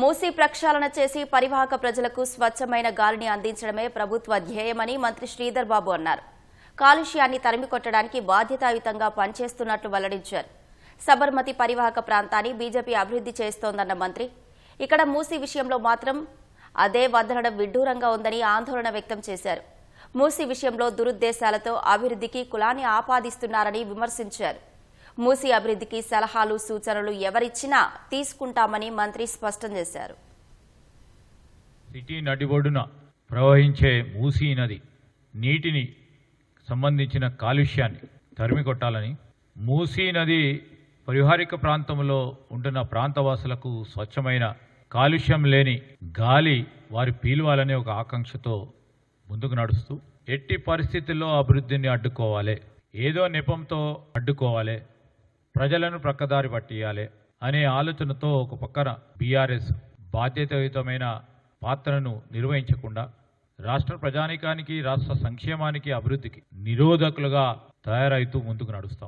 మూసీ ప్రక్షాళన చేసి పరివాహక ప్రజలకు స్వచ్ఛమైన గాలిని అందించడమే ప్రభుత్వ ధ్యేయమని మంత్రి శ్రీధర్ బాబు అన్నారు. కాలుష్యాన్ని తరిమికొట్టడానికి బాధ్యతాయుతంగా పనిచేస్తున్నట్లు వెల్లడించారు. సబర్మతి పరివాహక ప్రాంతాన్ని బీజేపీ అభివృద్ధి చేస్తోందన్న మంత్రి. ఇక్కడ మూసీ విషయంలో మాత్రం అదే వదలడం విడ్డూరంగా ఉందని ఆందోళన వ్యక్తం చేశారు. మూసీ విషయంలో దురుద్దేశాలతో అభివృద్ధికి కులాన్ని ఆపాదిస్తున్నారని విమర్శించారు. మూసీ అభివృద్ధికి సలహాలు సూచనలు ఎవరిచ్చినా తీసుకుంటామని మంత్రి స్పష్టం చేశారు. సిటీ నడిబొడ్డున ప్రవహించే మూసీ నది నీటిని సంబంధించిన కాలుష్యాన్ని తరిమి కొట్టాలని మూసీ నది పరిహారిక ప్రాంతంలో ఉంటున్న ప్రాంతవాసులకు స్వచ్ఛమైన కాలుష్యం లేని గాలి వారి పీల్వాలనే ఒక ఆకాంక్షతో ముందుకు నడుస్తూ ఎట్టి పరిస్థితుల్లో అభివృద్ధిని అడ్డుకోవాలి ఏదో నెపంతో అడ్డుకోవాలి ప్రజలను ప్రక్కదారి పట్టియాలి అనే ఆలోచనతో ఒక పక్కన బీఆర్ఎస్ బాధ్యతాయుతమైన పాత్రను నిర్వహించకుండా రాష్ట్ర ప్రజానికానికి రాష్ట్ర సంక్షేమానికి అభివృద్ధికి నిరోధకులుగా తయారైతూ ముందుకు నడుస్తాం.